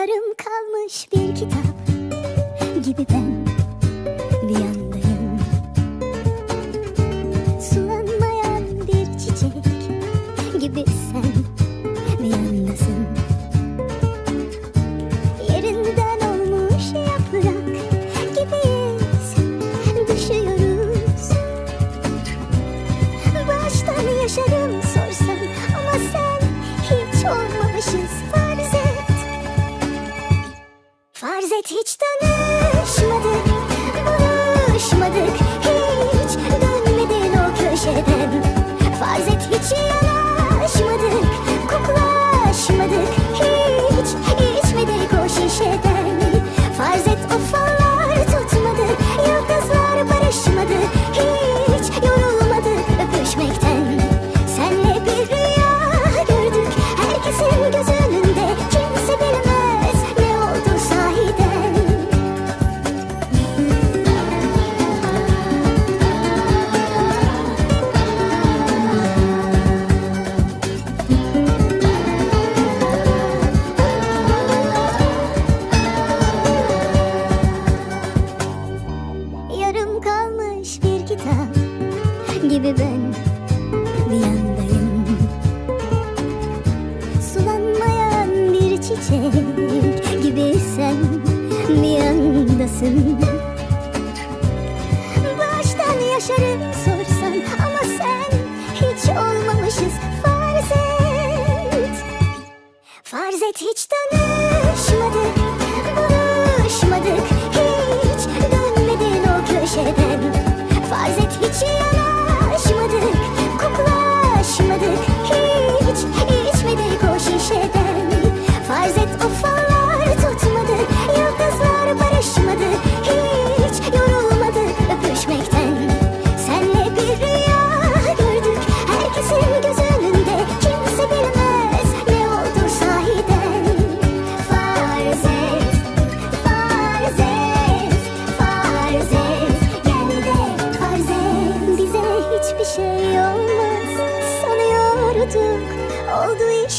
Yarım kalmış bir kitap gibi ben bir yandayım. Sulanmayan bir çiçek gibi sen bir yandasın. Yerinden olmuş yaprak gibiyiz Düşüyoruz. Baştan yaşarım Farz et hiç tanışmadık gibi ben bir yandayım. Sulanmayan bir çiçek gibi sen bir yandasın. Baştan yaşarım sorsan ama sen hiç olmamışız. Farz et. Farz et hiç tanışmadık,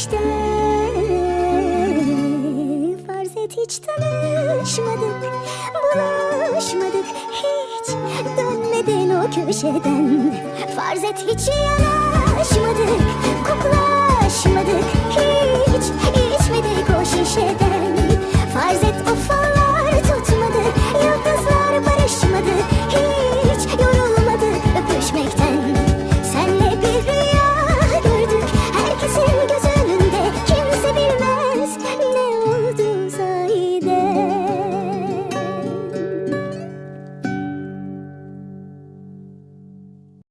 işte. Farz et hiç tanışmadık Buluşmadık. Hiç Dönmedin o köşeden. Farz et hiç yanaşmadık